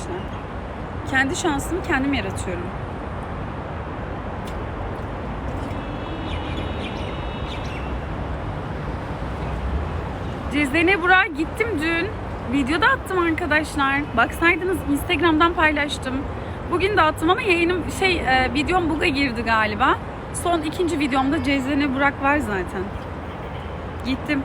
arkadaşlar. Kendi şansımı kendim yaratıyorum. Cezene Burak'a gittim dün. Videoda attım arkadaşlar. Baksaydınız Instagram'dan paylaştım. Bugün de attım ama yayınım şey e, videom bug'a girdi galiba. Son ikinci videomda Cezene Burak var zaten. Gittim.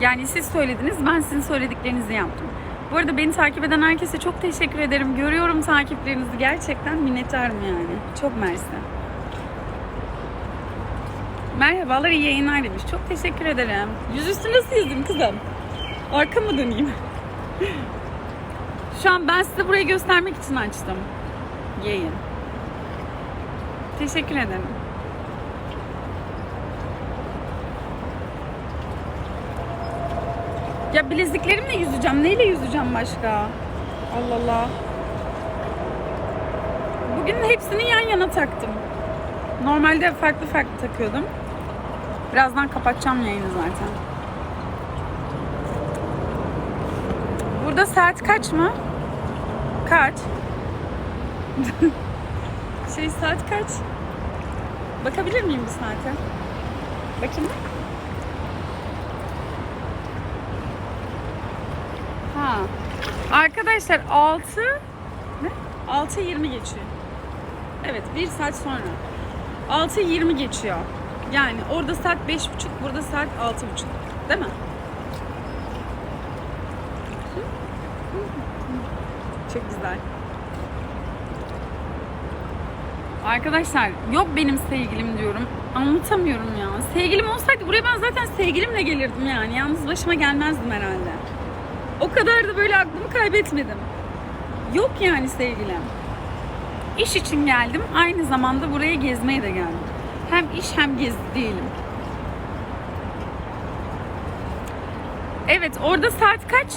Yani siz söylediniz, ben sizin söylediklerinizi yaptım. Bu arada beni takip eden herkese çok teşekkür ederim. Görüyorum takiplerinizi. Gerçekten minnettarım yani. Çok mersi. Merhabalar, iyi yayınlar demiş. Çok teşekkür ederim. Yüzüstü nasıl yüzdüm kızım? Arka mı döneyim? Şu an ben size burayı göstermek için açtım. Yayın. Teşekkür ederim. Ya bileziklerimle yüzeceğim. Neyle yüzeceğim başka? Allah Allah. Bugün hepsini yan yana taktım. Normalde farklı farklı takıyordum. Birazdan kapatacağım yayını zaten. Burada saat kaç mı? Kaç? şey saat kaç? Bakabilir miyim bir saate? Bakayım. Ha. Arkadaşlar 6 ne? 6.20 geçiyor. Evet, bir saat sonra. 6.20 geçiyor. Yani orada saat 5.30, burada saat 6.30. Değil mi? Çok güzel. Arkadaşlar yok benim sevgilim diyorum. Anlatamıyorum ya. Sevgilim olsaydı buraya ben zaten sevgilimle gelirdim yani. Yalnız başıma gelmezdim herhalde. O kadar da böyle aklımı kaybetmedim. Yok yani sevgilim. İş için geldim. Aynı zamanda buraya gezmeye de geldim. Hem iş hem gezi değilim. Evet orada saat kaç?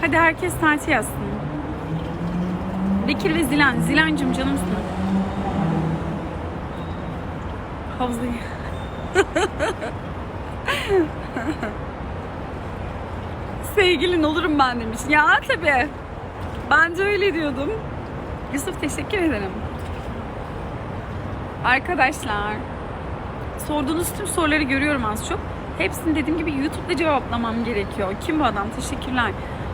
Hadi herkes saati yazsın. Bekir ve Zilan. Zilancım canımsın. Havzayı. Sevgilin olurum ben demiş. Ya tabii. Bence öyle diyordum. Yusuf teşekkür ederim. Arkadaşlar sorduğunuz tüm soruları görüyorum az çok. Hepsini dediğim gibi YouTube'da cevaplamam gerekiyor. Kim bu adam? Teşekkürler.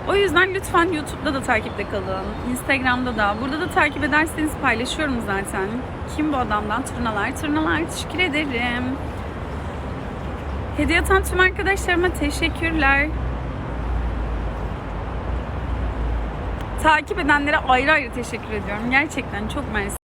O yüzden lütfen YouTube'da da takipte kalın. Instagram'da da. Burada da takip ederseniz paylaşıyorum zaten. Kim bu adamdan? Turnalar. Turnalar teşekkür ederim. Hediye atan tüm arkadaşlarıma teşekkürler. Takip edenlere ayrı ayrı teşekkür ediyorum. Gerçekten çok mersi.